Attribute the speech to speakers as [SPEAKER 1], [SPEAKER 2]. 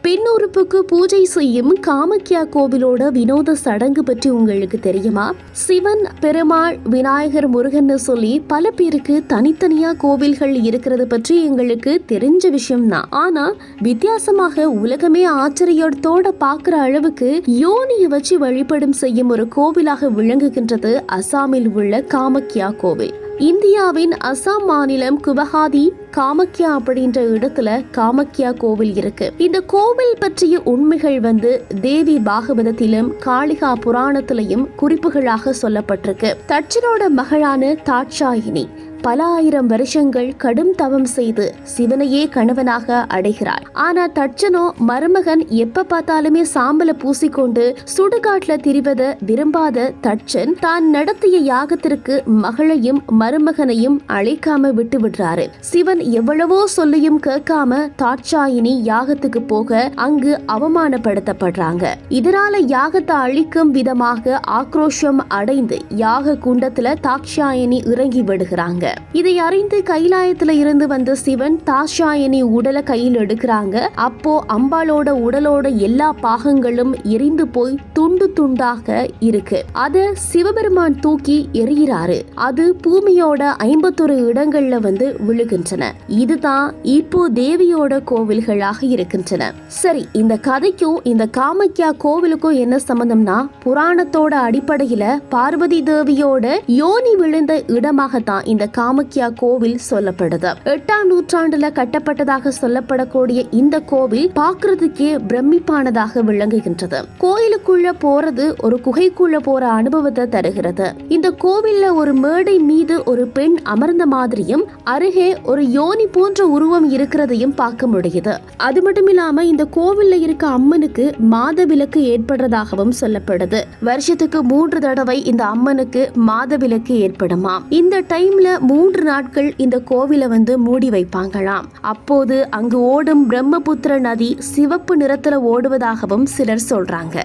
[SPEAKER 1] பெண் உறுப்புக்கு பூஜை செய்யும் காமக்கியா கோவிலோட வினோத சடங்கு பற்றி உங்களுக்கு தெரியுமா? சிவன் பெருமாள் விநாயகர் முருகன்னு சொல்லி பல பேருக்கு தனித்தனியா கோவில்கள் இருக்கிறது பற்றி எங்களுக்கு தெரிஞ்ச விஷயம்தான். ஆனா வித்தியாசமாக உலகமே ஆச்சரியத்தோட பார்க்குற அளவுக்கு யோனியை வச்சு வழிபடும் செய்யும் ஒரு கோவிலாக விளங்குகின்றது அசாமில் உள்ள காமக்யா கோவில். இந்தியாவின் அசாம் மாநிலம் குவஹாதி காமக்யா அப்படின்ற இடத்துல காமக்யா கோவில் இருக்கு. இந்த கோவில் பற்றிய உண்மைகள் வந்து தேவி பாகவதத்திலும் காளிகா புராணத்திலையும் குறிப்புகளாக சொல்லப்பட்டிருக்கு. தட்சனோட மகளான தாட்சாயினி. பல ஆயிரம் வருஷங்கள் கடும் தவம் செய்து சிவனையே கணவனாக அடைகிறாள். ஆனா தட்சனோ மருமகன் எப்ப பார்த்தாலுமே சாம்பல பூசிக்கொண்டு சுடுகாட்டுல திரிவத விரும்பாத தட்சன் தான் நடத்திய யாகத்திற்கு மகளையும் மருமகனையும் அழைக்காம விட்டு விடுறாரு. சிவன் எவ்வளவோ சொல்லியும் கேட்காம தாட்சாயினி யாகத்துக்கு போக அங்கு அவமானப்படுத்தப்படுறாங்க. இதனால யாகத்தை அழிக்கும் விதமாக ஆக்ரோஷம் அடைந்து யாக குண்டத்துல தாட்சாயினி இறங்கி விடுகிறாங்க. இதை அறிந்து கைலாயத்துல இருந்து வந்த சிவன் தாஷாயனி உடலை கையில் எடுக்கிறாங்க. அப்போ அம்பாளோட உடலோட எல்லா பாகங்களும் எரிந்து போய் துண்டு துண்டாக இருக்கு. அத சிவபெருமான் தூக்கி எறிகிறாரு. அது பூமியோட ஐம்பத்தொரு இடங்கள்ல வந்து விழுகின்றன. இதுதான் இப்போ தேவியோட கோவில்களாக இருக்கின்றன. சரி இந்த கதைக்கும் இந்த காமக்யா கோவிலுக்கும் என்ன சம்பந்தம்னா புராணத்தோட அடிப்படையில பார்வதி தேவியோட யோனி விழுந்த இடமாகத்தான் இந்த காமக்யா கோவில் சொல்லப்படுது. எட்டாம் நூற்றாண்டுல கட்டப்பட்டதாக சொல்லப்படக்கூடிய இந்த கோவில் பார்க்கறதுக்கே பிரமிப்பானதாக விளங்குகின்றது. கோயிலுக்குள்ள போறது ஒரு குகைக்குள்ள போற அனுபவத்தை தருகிறது. இந்த கோவில்ல ஒரு மேடை மீது ஒரு பெண் அமர்ந்த மாதிரியும் அருகே ஒரு யோனி போன்ற உருவம் இருக்கிறதையும் பார்க்க முடியுது. அது மட்டும் இல்லாம இந்த கோவில்ல இருக்க அம்மனுக்கு மாத விலக்கு ஏற்படுறதாகவும் சொல்லப்படுது. வருஷத்துக்கு மூன்று தடவை இந்த அம்மனுக்கு மாத விலக்கு ஏற்படுமா இந்த டைம்ல மூன்று நாட்கள் இந்த கோவிலை வந்து மூடி வைப்பாங்களாம். அப்போது அங்கு ஓடும் பிரம்மபுத்திர நதி சிவப்பு நிறத்துல ஓடுவதாகவும் சிலர் சொல்றாங்க.